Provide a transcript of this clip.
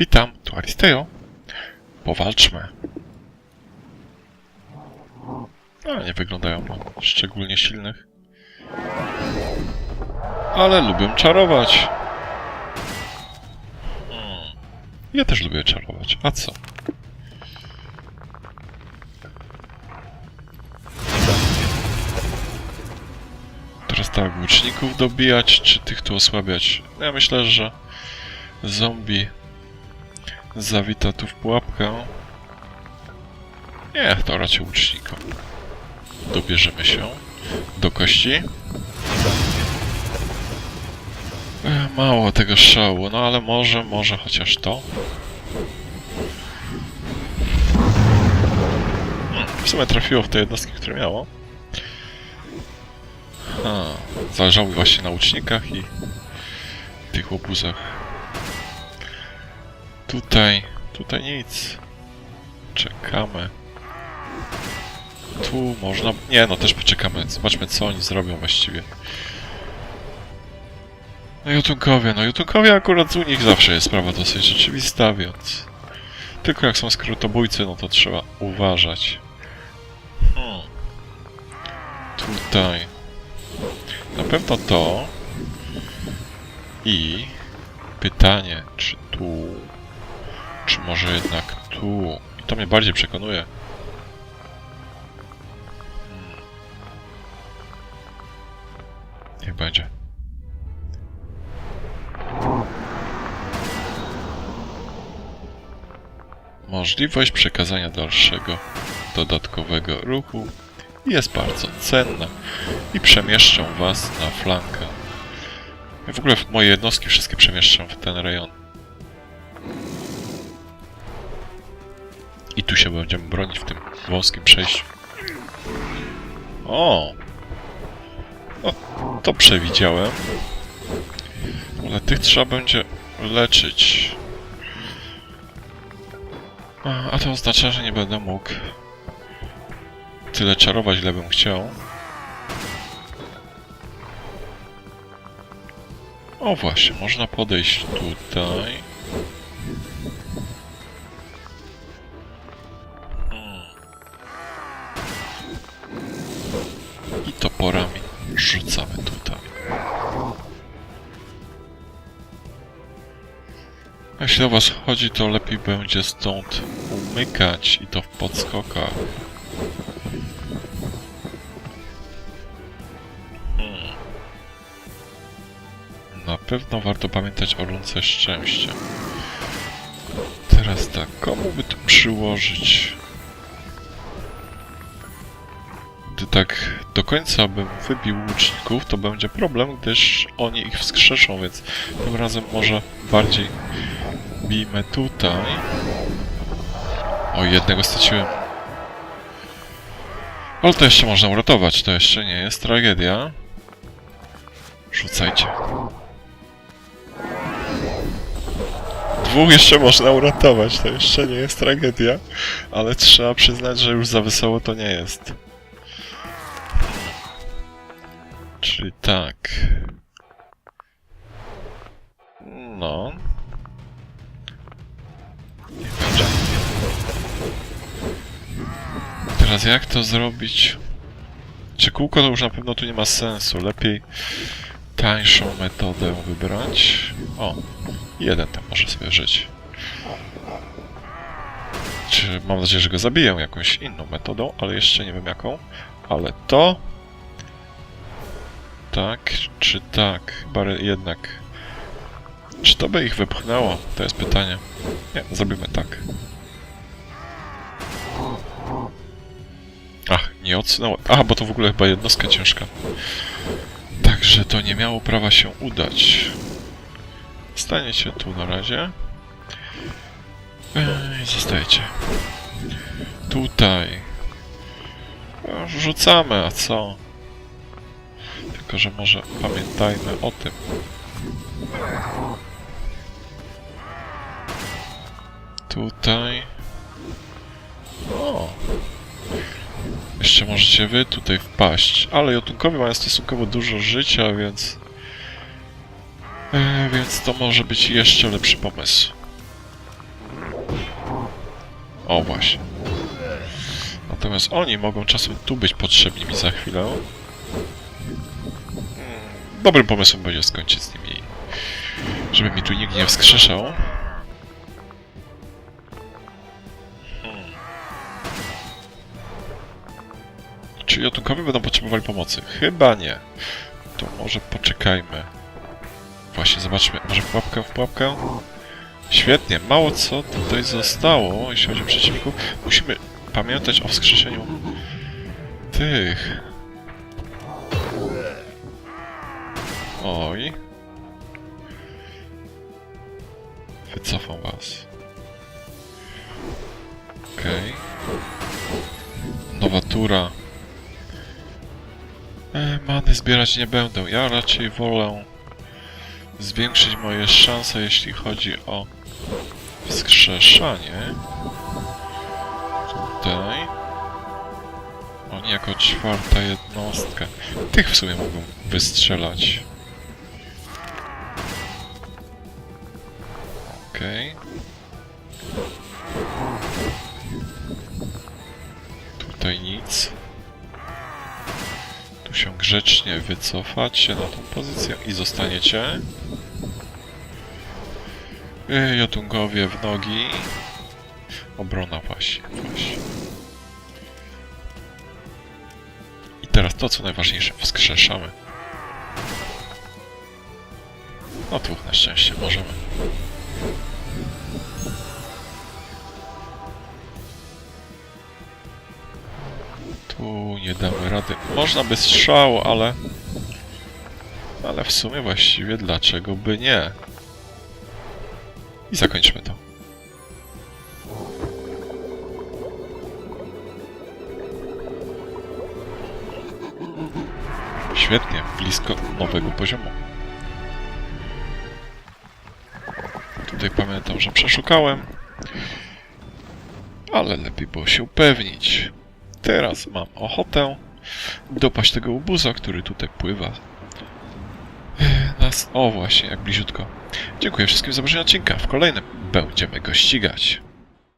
Witam, tu Aristeo. Powalczmy. A, nie wyglądają na szczególnie silnych. Ale lubią czarować. Hmm. Ja też lubię czarować. A co? Teraz tak, łuczników dobijać, czy tych tu osłabiać? Ja myślę, że zombie zawita tu w pułapkę. Nie, to raczej łucznikom. Dobierzemy się do kości. E, Mało tego szału, no ale może, może chociaż to. Hmm, W sumie trafiło w te jednostki, które miało. Ha, zależało właśnie na łucznikach i tych łobuzach. Tutaj, tutaj nic. Czekamy. Tu można... Nie, no też poczekamy. Zobaczmy, co oni zrobią właściwie. No Jotunkowie, no Jotunkowie akurat u nich zawsze jest sprawa dosyć rzeczywista, więc... Tylko jak są skrótobójcy, no to trzeba uważać. Hmm. Tutaj... Na pewno to... I... Pytanie, czy tu... Czy może jednak tu? I to mnie bardziej przekonuje. Hmm. Niech będzie. Możliwość przekazania dalszego dodatkowego ruchu jest bardzo cenna i przemieszczą Was na flankę. Ja w ogóle moje jednostki wszystkie przemieszczam w ten rejon. Tu się będziemy bronić w tym wąskim przejściu. O! O, to przewidziałem. Ale tych trzeba będzie leczyć. A, a to oznacza, że nie będę mógł tyle czarować, ile bym chciał. O właśnie, można podejść tutaj. Toporami rzucamy tutaj. Jeśli o was chodzi, to lepiej będzie stąd umykać i to w podskokach. Hmm. Na pewno warto pamiętać o lunce szczęścia. Teraz tak, komu by tu przyłożyć? Tak do końca bym wybił łuczników, to będzie problem, gdyż oni ich wskrzeszą, więc tym razem może bardziej bijmy tutaj. O, jednego straciłem. Ale to jeszcze można uratować, to jeszcze nie jest tragedia. Rzucajcie. Dwóch jeszcze można uratować, to jeszcze nie jest tragedia, ale trzeba przyznać, że już za wesoło to nie jest. Czyli tak. No. Będzie. Teraz jak to zrobić? Czy kółko to już na pewno tu nie ma sensu. Lepiej tańszą metodę wybrać. O, jeden tam może sobie żyć. Czy mam nadzieję, że go zabiję jakąś inną metodą, ale jeszcze nie wiem jaką. Ale to tak, czy tak? Chyba jednak. Czy to by ich wypchnęło? To jest pytanie. Nie, zrobimy tak. Ach, nie odsunęło. Aha, bo to w ogóle chyba jednostka ciężka. Także to nie miało prawa się udać. Staniecie tu na razie. Ej, zostajecie. Tutaj. Rzucamy, a co? Tylko, że może pamiętajmy o tym. Tutaj. O! Jeszcze możecie wy tutaj wpaść. Ale Jotunkowie mają stosunkowo dużo życia, więc... E, więc to może być jeszcze lepszy pomysł. O, właśnie. Natomiast oni mogą czasem tu być potrzebni mi za chwilę. Dobrym pomysłem będzie skończyć z nimi, żeby mi tu nikt nie wskrzeszał. Hmm. Czy jotunkowie będą potrzebowali pomocy? Chyba nie. To może poczekajmy. Właśnie, zobaczmy. Może w pułapkę, w pułapkę? Świetnie, mało co tutaj zostało, jeśli chodzi o przeciwników. Musimy pamiętać o wskrzeszeniu tych. Oj. Wycofam was. Okej. Nowa tura. E, many zbierać nie będę. Ja raczej wolę zwiększyć moje szanse, jeśli chodzi o wskrzeszanie. Tutaj. Oni jako czwarta jednostka. Tych w sumie mogą wystrzelać. Okej. Tutaj nic. Tu się grzecznie wycofacie na tą pozycję i zostaniecie. Jotungowie w nogi. Obrona właśnie, właśnie. I teraz to, co najważniejsze, wskrzeszamy. No dwóch na szczęście możemy. Tu nie damy rady. Można by strzał, ale... Ale w sumie właściwie dlaczego by nie? I zakończmy to. Świetnie, blisko nowego poziomu. Tutaj pamiętam, że przeszukałem. Ale lepiej było się upewnić. Teraz mam ochotę dopaść tego łubuza, który tutaj pływa. Nas... O właśnie, jak bliziutko. Dziękuję wszystkim za obejrzenie odcinka. W kolejnym będziemy go ścigać.